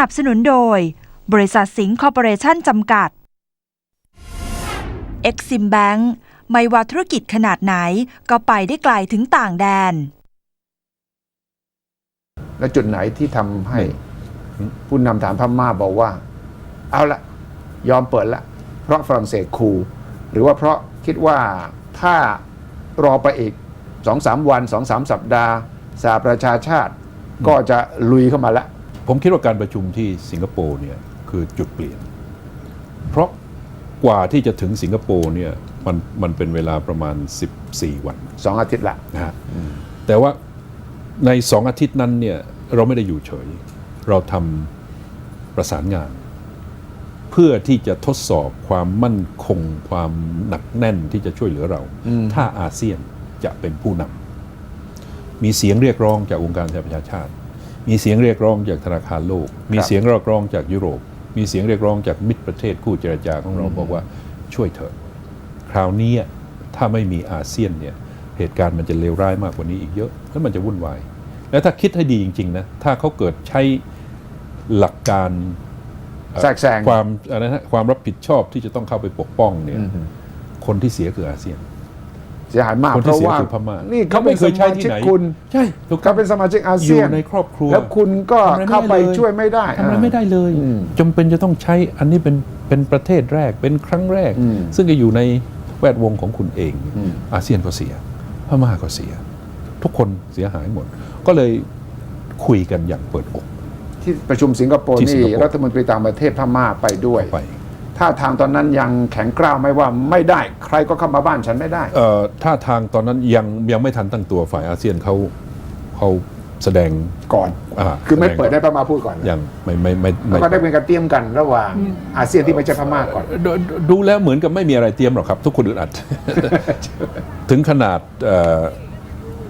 นับสนุนโดย บริษัทสิงห์คอร์ปอเรชั่นจำกัด Exim Bank ไม่ว่าธุรกิจขนาดไหนก็ไปได้ไกลถึงต่างแดน และจุดไหนที่ทำให้ผู้นำฐานพม่าบอกว่า เอาละยอมเปิดละ เพราะฝรั่งเศสคูลหรือว่าเพราะคิดว่าถ้ารอไปอีกสองสามวันสองสามสัปดาห์สหประชาชาติก็จะลุยเข้ามาละ ผมคิดว่าการประชุมที่สิงคโปร์เนี่ยคือจุดเปลี่ยน เพราะกว่าที่จะถึงสิงคโปร์เนี่ยมันมันเป็นเวลาประมาณ 14 วันสองอาทิตย์ละนะฮะแต่ว่าในสองอาทิตย์นั้นเนี่ยเราไม่ได้อยู่เฉย เราทำประสานงาน เพื่อที่จะทดสอบความมั่นคงความหนักแน่นที่จะช่วยเหลือเรา ถ้าอาเซียนจะเป็นผู้นำมีเสียงเรียกร้องจากองค์การสหประชาชาติ มีเสียงเรียกร้องจากธนาคารโลก มีเสียงเรียกร้องจากยุโรป มีเสียงเรียกร้องจากมิตรประเทศคู่เจรจาของเราบอกว่าช่วยเถอะคราวนี้ถ้าไม่มีอาเซียนเนี่ยเหตุการณ์มันจะเลวร้ายมากกว่านี้อีกเยอะแล้วมันจะวุ่นวายแล้วถ้าคิดให้ดีจริงๆนะถ้าเขาเกิดใช้หลักการเอ่อแทรกแซงความอะไรนะความรับผิดชอบที่จะต้องเข้าไปปกป้องเนี่ยคนที่เสียคืออาเซียน เสียหายมากคนเพที่ราะเสียว่าคือพม่านี่เขาเป็นไม่เคสยใช้มาที่ชิกไหนคุณใช่ถูกต้เขาองเป็นสมาชิกอาอเซียู่ยนในครอบครัวแล้วคุณก็ทำอะไรไม่เข้าไปได้เลยช่วยไม่ได้ทำอะไรไม่ได้เลยอืมจำเป็นจะต้องใช้อันนี้เป็นเป็นประเทศแรกเป็นครั้งแรกอืมซึ่งจะอยู่ในแวดวงของคุณเองอืมอาเซียนก็เสียพม่าก็เสีย ทุกคนเสียหายหมด ก็เลยคุยกันอย่างเปิดอกที่ประชุมสิงคโปร์ที่สิงนี่คโปร์รัฐมนตรีต่างประเทศพม่าไปด้วย ไปถ้าทางตอนนั้นยังแข็งกร้าวไม่ว่าไม่ได้ใครก็เข้ามาบ้านฉันไม่ได้ เอ่อท่าทางตอนนั้นยังยังไม่ทันตั้งตัวฝ่ายอาเซียนเขาเขาแสดงก่อน อ่าคือไม่แสดงเปิดให้พม่าพูดก่อนยังไม่ไม่ไม่แล้วไม่ก็ได้เป็นการเตรียมกันระหว่างอาเซียนที่ไม่ใช่พม่าก่อนดูดูดูแล้วเหมือนกับไม่มีอะไรเตรียมหรอกครับ ทุกคนอึดอัด ถึงขนาดเอ่อ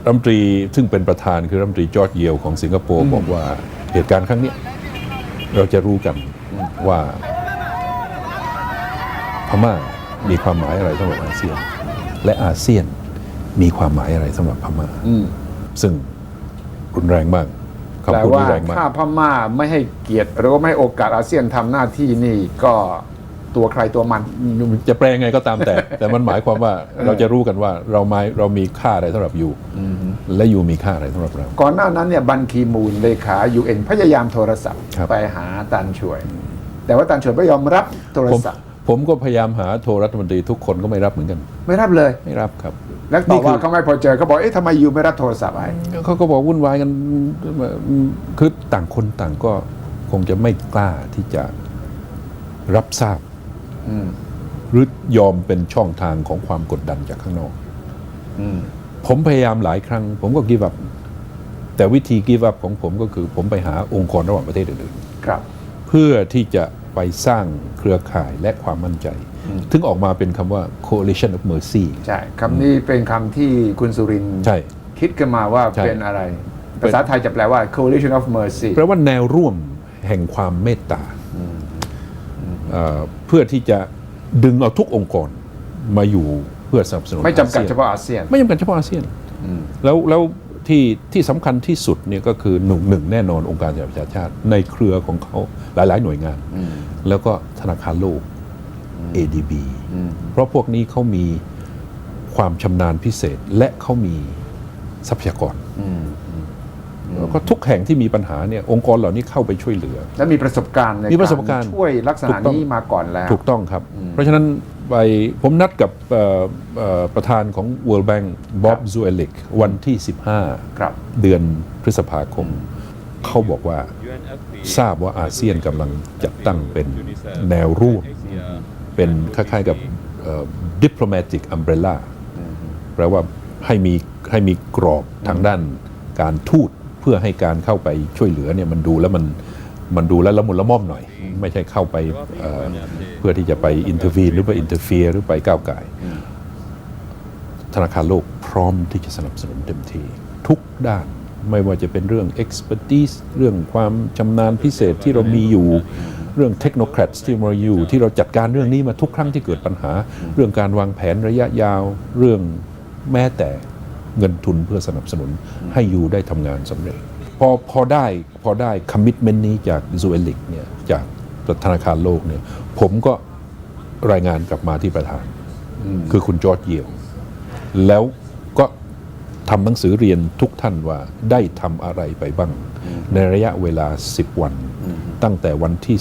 รัฐมนตรีซึ่งเป็นประธานคือรัฐมนตรีจอร์จเยลของสิงคโปร์บอกว่าเหตุการณ์ครั้งเนี้ยเราจะรู้กันว่าพ ม่ามีความหมายอะไรสำหรับอาเซียน และอาเซียนมีความหมายอะไรสำหรับพม่าอืมซึ่งรุนแรงมากแปลคำพูดว่านี้แรงมากถ้าพม่าไม่ให้เกียรติหรือว่าไม่ให้โอกาสอาเซียนทำหน้าที่นี่ก็ตัวใครตัวมัน จะแปลงไงก็ตามแต่ แต่มันหมายความว่าเราจะรู้กันว่าเราไม่เรามีค่าอะไรสำหรับยูและยูมีค่าอะไรสำหรับเรา ก่อนหน้านั้นเนี่ยบันคีมูลเลขายูเอ็นพยายามโทรศัพท์ครับไปหาตันช่วย แต่ว่าตันช่วยไม่ยอมรับโทรผมศัพท์ ผมก็พยายามหาโทรรัฐมนตรีทุกคนก็ไม่รับเหมือนกัน ไม่รับเลย ไม่รับครับ แล้วต่อว่าเขาไม่พอเจอเขาบอกเอ๊ะทำไมยูไม่รับโทรศัพท์ไอ้เขาก็บอกวุ่นวายกันคือต่างคนต่างก็คงจะไม่กล้าที่จะรับทราบอืมหรือยอมเป็นช่องทางของความกดดันจากข้างนอกอืมผมพยายามหลายครั้ง ผมก็กีบ up แต่วิธีกีบ up ของผมก็คือ ผมไปหาองค์กรระหว่างประเทศอื่นครับๆเพื่อที่จะ ไปสร้างเครือข่ายและความมั่นใจ ถึงออกมาเป็นคำว่า coalition of mercy ใช่คำนี้เป็นคำที่คุณสุรินทร์ใช่คิดขึ้นมาว่าใช่เป็นอะไรเป็นภาษาไทยจะแปลว่า coalition of mercy แปลว่าแนวร่วมแห่งความเมตตาเอ่อเพื่อที่จะดึงเอาทุกองค์กรมาอยู่เพื่อสนับสนุนไม่จำกัดอซียนเฉพาะอาเซียน ไม่จำกัดเฉพาะอาเซียน แล้วแล้ว ที่ที่สำคัญที่สุดเนี่ยก็คือหนึ่งหนึ่งแน่นอนองค์การสหประชาชาติ ในเครือของเขาหลาย ๆ หน่วยงาน แล้วก็ธนาคารโลก ADB เพราะพวกนี้เขามีความชำนาญพิเศษและเขามีทรัพยากรแล้วก็ทุกแห่งที่มีปัญหาเนี่ยองค์กรเหล่านี้เข้าไปช่วยเหลือ และมีประสบการณ์ในมีประสบการณ์ช่วยลักษณะถูกต้องนี้มาก่อนแล้ว ถูกต้องครับ เพราะฉะนั้น ไปผมนัดกับเอ่อเอ่อประธานของ World Bank บ๊อบซูเอลิกวันที่ 15ครับเดือนพฤษภาคม เขาบอกว่าทราบว่าอาเซียนกำลังจัดตั้งเป็นแนวร่วมเป็นคล้ายๆกับเอ่อ diplomatic umbrella แปลว่าให้มีให้มีกรอบทางด้านการทูตเพื่อให้การเข้าไปช่วยเหลือเนี่ยมันดูแล้วมัน มันดูแล้วละมุนละม่อมหน่อย ไม่ใช่เข้าไปเเพื่อที่จะไปอินเทอร์วีนหรือไปอินเตอร์เฟียหรือไปก้าวไก่ธนาคารโลกพร้อมที่จะสนับสนุนเต็มที่ทุกด้านไม่ว่าจะเป็นเรื่อง expertise เรื่องความชำนาญพิเศษที่เรามีอยู่เรื่องเทคโนแครตที่เราอยู่ที่เราจัดการเรื่องนี้มาทุกครั้งที่เกิดปัญหา เรื่องการวางแผนระยะยาว เรื่องแม้แต่เงินทุนเพื่อสนับสนุนให้อยู่ได้ทำงานสำเร็จ พอพอได้ พอได้คอมมิ t เมนต์นี้จากซูเอลิกเนี่ยจากธนาคารโลกเนี่ยผมก็รายงานกลับมาที่ประธาน คือคุณจอร์จเยียว แล้วก็ทำหนังสือเรียนทุกท่านว่าได้ทำอะไรไปบ้าง ในระยะเวลา 10 วัน ตั้งแต่วันที่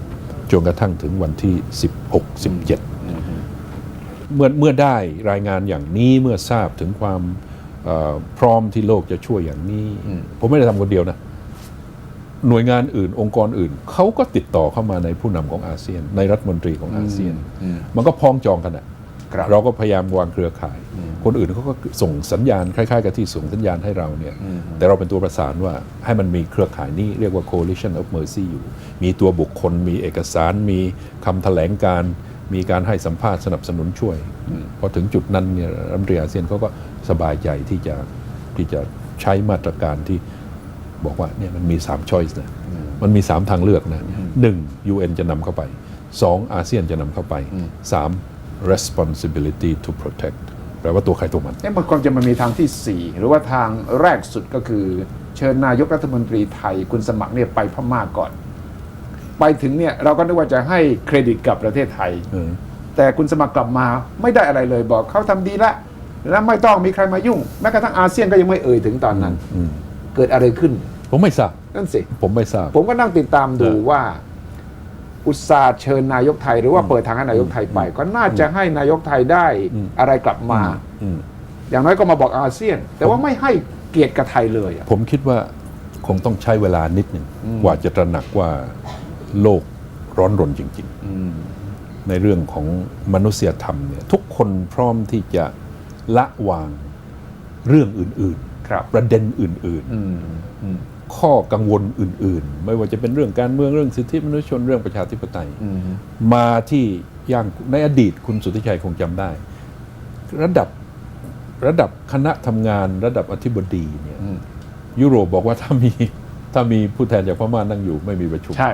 3 จนกระทั่งถึงวันที่ 16 17 เมื่อเมื่อได้รายงานอย่างนี้เมื่อทราบถึงความเอ่อพร้อมที่โลกจะช่วยอย่างนี้ ผมไม่ได้ทำคนเดียวนะ หน่วยงานอื่น องค์กรอื่นเขาก็ติดต่อเข้ามาในผู้นำของอาเซียน ในรัฐมนตรีของอาเซียน มันก็พ้องจองกันอะครับเราก็พยายามวางเครือข่าย คนอื่นเขาก็ส่งสัญญาณคล้ายๆ กับที่ส่งสัญญาณให้เราเนี่ยแต่เราเป็นตัวประสานว่าให้มันมีเครือข่ายนี้เรียกว่า coalition of mercy อยู่ มีตัวบุคคล มีเอกสาร มีคำแถลงการ มีการให้สัมภาษณ์สนับสนุนช่วย พอถึงจุดนั้นเนี่ยรัฐมนตรีอาเซียนเขาก็สบายใจที่จะที่จะใช้มาตรการที่ บอกว่าเนี่ยมันมี3 choice นะมันมี 3 ทางเลือกนะหนึ่ง UN จะนำเข้าไป 2 อาเซียนจะนำเข้าไป 3 responsibility to protect แปลว่าตัวใครตัวมันเนี่ยมันควรจะมันมีทางที่ 4 หรือว่าทางแรกสุดก็คือ เชิญนายกรัฐมนตรีไทยคุณสมัครเนี่ยไปพม่าก่อน ไปถึงเนี่ยเราก็นึกว่าจะให้เครดิตกับประเทศไทยเออแต่คุณสมัครกลับมาไม่ได้อะไรเลยบอกเขาทำดีละแล้วไม่ต้องมีใครมายุ่ง แม้กระทั่งอาเซียนก็ยังไม่เอ่ยถึงตอนนั้นอืมเกิดอะไรขึ้น ผมไม่ทราบนั่นสิ ผมไม่ทราบ ผมก็นั่งติดตามดูเออว่า อุตสาห์เชิญนายกไทย หรือว่าเปิดทางให้นายกไทยไป ก็น่าจะให้นายกไทยได้อืมอะไรกลับมาอืมอย่างน้อยก็มาบอกอาเซียน แต่ว่าไม่ให้เกียรติกับไทยเลยอะผมคิดว่าคงต้องใช้เวลานิดหนึ่งกว่าจะตระหนักว่าโลกร้อนรนจริง ๆ ในเรื่องของมนุษยธรรมเนี่ยทุกคนพร้อมที่จะละวางเรื่องอื่นครับๆประเด็นอื่น ๆ ข้อกังวลอื่น ๆ ไม่ว่าจะเป็นเรื่องการเมืองเรื่องสิทธิมนุษยชนเรื่องประชาธิปไตยมาที่ย่างในอดีตคุณสุทธิชัยคงจำได้ ระดับระดับคณะทำงานระดับอธิบดีเนี่ยอืมยุโรปบอกว่าถ้ามีถ้ามีผู้แทนจากพม่านั่งอยู่ไม่มีประชุม ใช่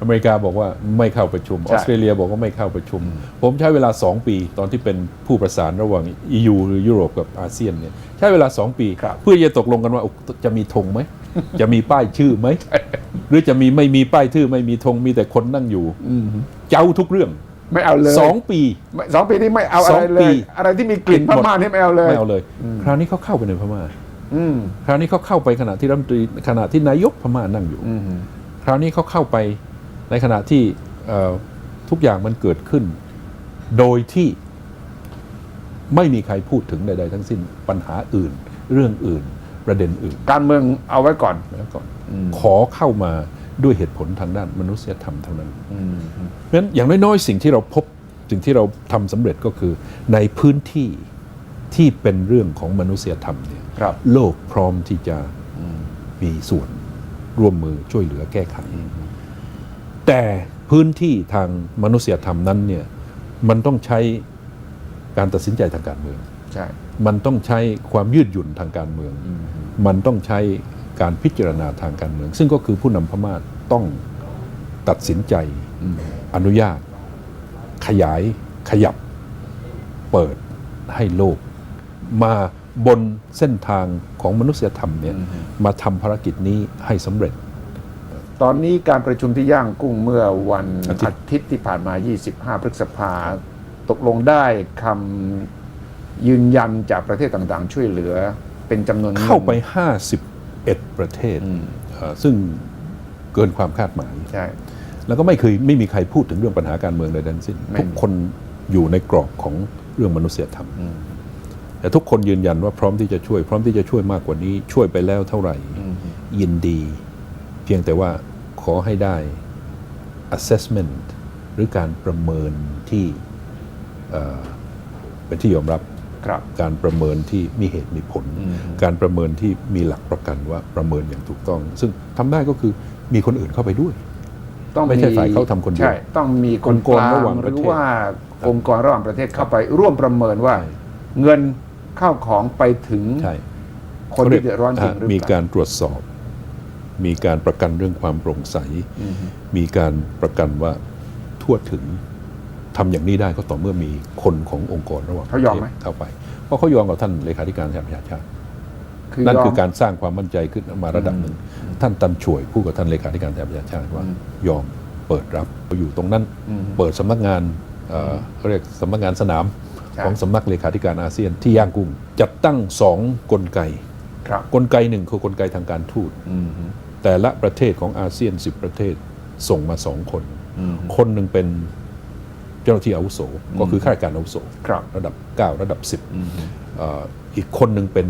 อเมริกาบอกว่าไม่เข้าประชุมใช่ออสเตรเลียบอกว่าไม่เข้าประชุม ผมใช้เวลา 2 ปีตอนที่เป็นผู้ประสานระหว่าง EU หรือยุโรปกับอาเซียนเนี่ยใช้เวลา 2 ปีครับเพื่อจะตกลงกันว่าจะมีธงไหม จะมีป้ายชื่อไหม หรือจะมีไม่มีป้ายชื่อไม่มีธงมีแต่คนนั่งอยู่เจ้าทุกเรื่องไม่เอาเลยสองปีไม่สองปีนี้ไม่เอาสอะองไรเลปียอะไรที่มีกลิ่นพม่านี่ไม่เอาเลยไม่เอาเลย คราวนี้เขาเข้าไปในพม่าอืมคราวนี้เขาเข้าไปขณะที่รัฐมนตรีขณะที่นายกพม่านั่งอยู่อืมคราวนี้เขาเข้าไปในขณะที่เอ่อทุกอย่างมันเกิดขึ้น โดยที่ไม่มีใครพูดถึงใด ๆ ทั้งสิ้นปัญหาอื่น เรื่องอื่น ประเด็นอื่น การเมืองเอาไว้ก่อนแล้วก่อน ขอเข้ามาด้วยเหตุผลทางด้านมนุษยธรรมเท่านั้นเพราะฉะนั้นอย่างน้อยๆ สิ่งที่เราพบสิ่งที่เราทำสำเร็จก็คือในพื้นที่ที่เป็นเรื่องของมนุษยธรรมเนี่ยครับโลกพร้อมที่จะมีส่วนร่วมมือช่วยเหลือแก้ไข แต่พื้นที่ทางมนุษยธรรมนั้นเนี่ยมันต้องใช้การตัดสินใจทางการเมืองใช่ มันต้องใช้ความยืดหยุ่นทางการเมือง มันต้องใช้การพิจารณาทางการเมือง ซึ่งก็คือผู้นำพม่าต้องตัดสินใจอนุญาต ขยายขยับ เปิดให้โลก มาบนเส้นทางของมนุษยธรรมเนี่ยมาทำภารกิจนี้ให้สำเร็จ ตอนนี้การประชุมที่ย่างกุ้งเมื่อวันอาทิตย์อาทิตย์ที่ผ่านมา 25 พฤษภาตกลงได้คำ ยืนยันจากประเทศต่างๆ ช่วยเหลือเป็นจำนวนงิน เข้าไป 51 ประเทศเอ่อซึ่งเกินความคาดหมาย ใช่ แล้วก็ไม่เคยไม่มีใครพูดถึงเรื่องปัญหาการเมืองใดทั้งสิ้น ไม่ทุกคนอยู่ในกรอบของเรื่องมนุษยธรรมแต่ทุกคนยืนยันว่าพร้อมที่จะช่วย พร้อมที่จะช่วยมากกว่านี้ ช่วยไปแล้วเท่าไหร่ยินดี เพียงแต่ว่าขอให้ได้ assessment หรือการประเมินที่เอ่อเป็นที่ยอมรับครับ การประเมินที่มีเหตุมีผล การประเมินที่มีหลักประกันว่าประเมินอย่างถูกต้อง ซึ่งทำได้ก็คือมีคนอื่นเข้าไปด้วย ต้องไม่ใช่ฝ่ายเขาทำคนเดียวใช่ต้องมีคนองค์กกรลางระหว่างหประรือเทศว่าองค์กรระหว่างประเทศเข้าไปร่วมประเมินว่าใช่เงินเข้าของไปถึงใช่คนที่เดือดร้อนจริงหรือมีเปล่าการตรวจสอบ มีการประกันเรื่องความโปร่งใส มีการประกันว่าทั่วถึง ทำอย่างนี้ได้ก็ต่อเมื่อมีคนขององค์กรระหว่างเขายอมไหมประทศเข้าไป เพราะเขายอมกับท่านเลขาธิการสหประชาชาติคือนั่นยอมคือการสร้างความมั่นใจขึ้นมาระดับหนึ่ง ท่านตันช่วยผู้กับท่านเลขาธิการสหประชาชาติว่าอืมยอมเปิดรับอยู่ตรงนั้นอืมเปิดสำนักงานเอ่อเขาเรียกสำนักงานสนามใช่ของสำนักเลขาธิการอาเซียนที่ย่างกุ้งจัดตั้งสองกลไกครับกลไกหนึ่งคือกลไกทางการทูตอืมแต่ละประเทศของอาเซียน 10 ประเทศส่งมาสองคนอืมคนหนึ่งเป็นเจ้าหน้าที่อาวุโสก็คือข้าราชการอาวุโสครับระดับ 9 ระดับ 10อืมเอ่ออีกคนหนึ่งเป็น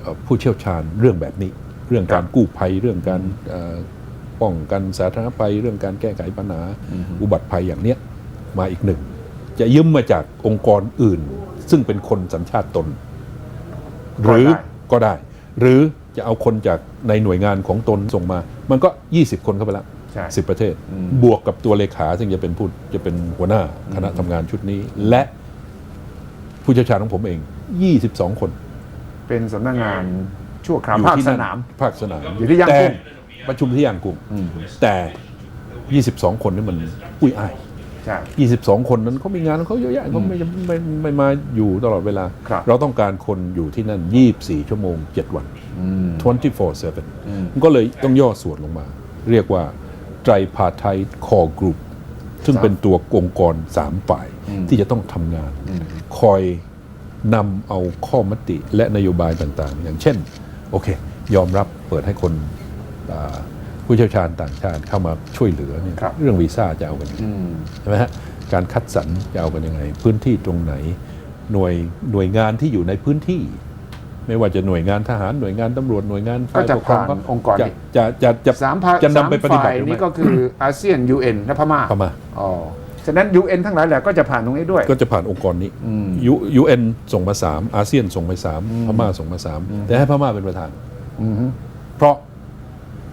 เอ่อผู้เชี่ยวชาญเรื่องแบบนี้ เรื่องการกู้ภัยเรื่องการเอ่อป้องกันสาธารณภัย เรื่องการแก้ไขปัญหาอุบัติภัยอย่างเนี้ยมาอีกหนึ่ง จะยืมมาจากองค์กรอื่น ซึ่งเป็นคนสัญชาติตน หรือก็ได้ หรือจะเอาคนจากในหน่วยงานของตนส่งมา มันก็ 20 คนเข้าไปแล้วใช่ สิบประเทศอืมบวกกับตัวเลขาซึ่งจะเป็นผู้จะเป็นหัวหน้าคณะทำงานชุดนี้ และผู้เชี่ยวชาญของผมเอง 22 คน เป็นสำนักงานชั่วคราวอยู่ภาคที่สนั่นนามภาคสนามอยู่ที่ย่างแต่กุ้งประชุมที่ย่างกุ้งอืมแต่ 22 คนนี่มันอุ้ยอ้ายใช่22 คนนั้นเขามีงานของเขาเยอะแยะเขาไม่ไม่ไม่ไม่มาอยู่ตลอดเวลาครับเราต้องการคนอยู่ที่นั่น 24 ชั่วโมง 7 วันอืม24/7อืมมันก็เลยต้องย่อส่วนลงมา เรียกว่า ไตรพาไทคอกรุ๊ปซึ่งครับเป็นตัวองค์กรสามฝ่ายอืมที่จะต้องทำงานอืมคอยนำเอาข้อมติและนโยบายต่างๆ อย่างเช่น โอเค ยอมรับเปิดให้คนอ่าผู้เชี่ยวชาญต่างชาติเข้ามาช่วยเหลือเนี่ยครับเรื่องวีซ่าจะเอากันยังไงอืมใช่ไหมฮะการคัดสรรจะเอากันยังไง พื้นที่ตรงไหนหน่วยหน่วยงานที่อยู่ในพื้นที่ ไม่ว่าจะหน่วยงานทหารหน่วยงานตำรวจหน่วยงานฝ่ายก็จะปกครองผ่านองค์กรจะนี้จะจะจะสามภาจะนำไปสามปฏิบัฝ่าติยหรือนี่ไม่ก็คืออาเซียน UN และพม่าเข้ามาอ๋อฉะนั้น UN ทั้งหลายแหละก็จะผ่านตรงนี้ด้วย ก็จะผ่านองค์กรนี้อืมยูยูเอ็นส่งมาสามอาเซียนส่งไปสามพม่าส่งมาสามแต่ให้พม่าเป็นประธานอืมเพราะ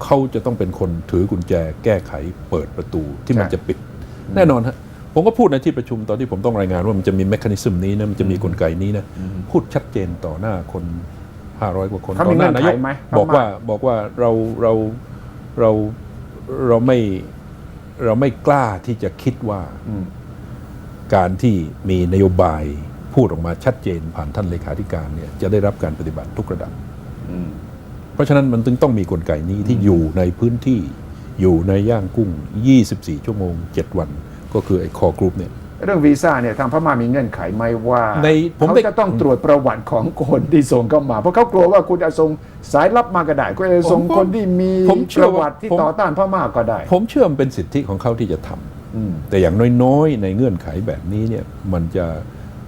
เขาจะต้องเป็นคนถือกุญแจแก้ไขเปิดประตูที่มันใช่จะปิด แน่นอนฮะ ผมก็พูดในที่ประชุมตอนที่ผมต้องรายงานว่ามันจะมีแมคานิซึมนี้นะมันจะมีกลไกนี้นะพูดชัดเจนต่อหน้าคน 500 กว่าคนเขาต่มีอหน้านายกเงื่อนไขไหมบอกว่าบอกว่าเราเราเราเราไม่เราไม่กล้าที่จะคิดว่าอืมการที่มีนโยบายพูดออกมาชัดเจนผ่านท่านเลขาธิการเนี่ยจะได้รับการปฏิบัติทุกระดับอืมเพราะฉะนั้นมันจึงต้องมีกลไกนี้ที่อยู่ในพื้นที่อยู่ในย่างกุ้ง 24 ชั่วโมง 7 วัน ก็คือไอ้คอกรุ๊ปเนี่ยเรื่องวีซ่าเนี่ยทางพม่ามีเงื่อนไขไหมว่าในผมเขาได้ จะต้องตรวจประวัติของคนที่ส่งเข้ามา เพราะเขากลัวว่าคุณจะส่งสายลับมาก็ได้ก็จะส่งผมก็คนที่มีผมเชื่ปอระว่าวัติที่ผม ต่อต้านพม่าก็ได้ผมเชื่อมันเป็นสิทธิของเขาที่จะทำ อืม แต่อย่างน้อยๆ ในเงื่อนไขแบบนี้เนี่ยมันจะ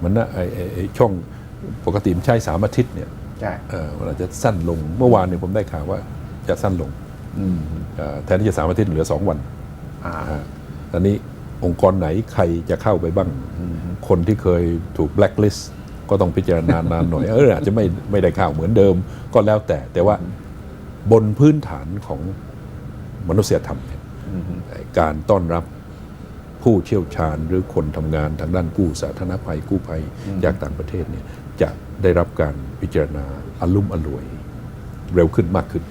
มันน่ะไอ้ไอ้ไอ้ช่องปกติมันใช้สามอาทิตย์เนี่ยใช่เอ่อมันอาจจะสั้นลงเมื่อวานเนี่ยผมได้ข่าวว่าจะสั้นลงอืมเอ่อแทนที่จะสามอาทิตย์เหลือสองวันอ่า อ่าตอนนี้ องค์กรไหนใครจะเข้าไปบ้าง คนที่เคยถูกแบล็คลิสต์ก็ต้องพิจารณานานหน่อยเอออาจจะไม่ไม่ได้เข้าเหมือนเดิมก็แล้วแต่ แต่ว่าบนพื้นฐานของมนุษยธรรมเนี่ยการต้อนรับผู้เชี่ยวชาญหรือคนทำงานทางด้านกู้สาธารณภัยกู้ภัยจากต่างประเทศเนี่ยจะได้รับการพิจารณาอารมุ่มอร่วย เร็วขึ้นมากขึ้น